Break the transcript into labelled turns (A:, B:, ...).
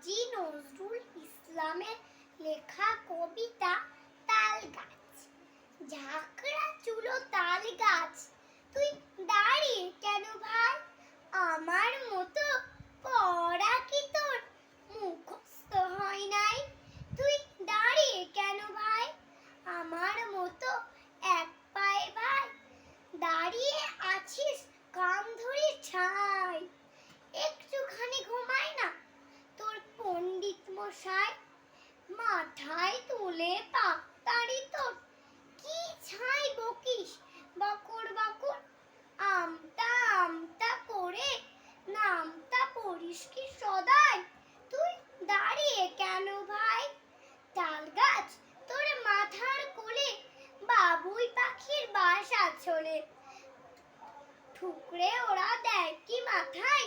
A: কাজী নজরুল ইসলামের লেখা কবিতা তাল গাছ ঝাঁকড়া চুলো তাল গাছ তুই দাঁড়িয়ে কেন ভাই? আমার মতো পড়া কি তোর মুখস্থ হয় নাই? তুই দাঁড়িয়ে কেন ভাই? আমার মতো এক পায়ে ভাই। দাঁড়িয়ে আছিস কান ধরে মশাই, মাথায় তুলে পাকতারি তোর। কি ছাই বকিস? বকর বকর, আমতা আমতা করে, নামতা পড়িস কি সদাই? তুই দাঁড়িয়ে কেন ভাই? তাল গাছ তোর মাথার কোলে, বাবুই পাখির বাসা চলে ঠুকরে ওরা দেয় কি মাথায়?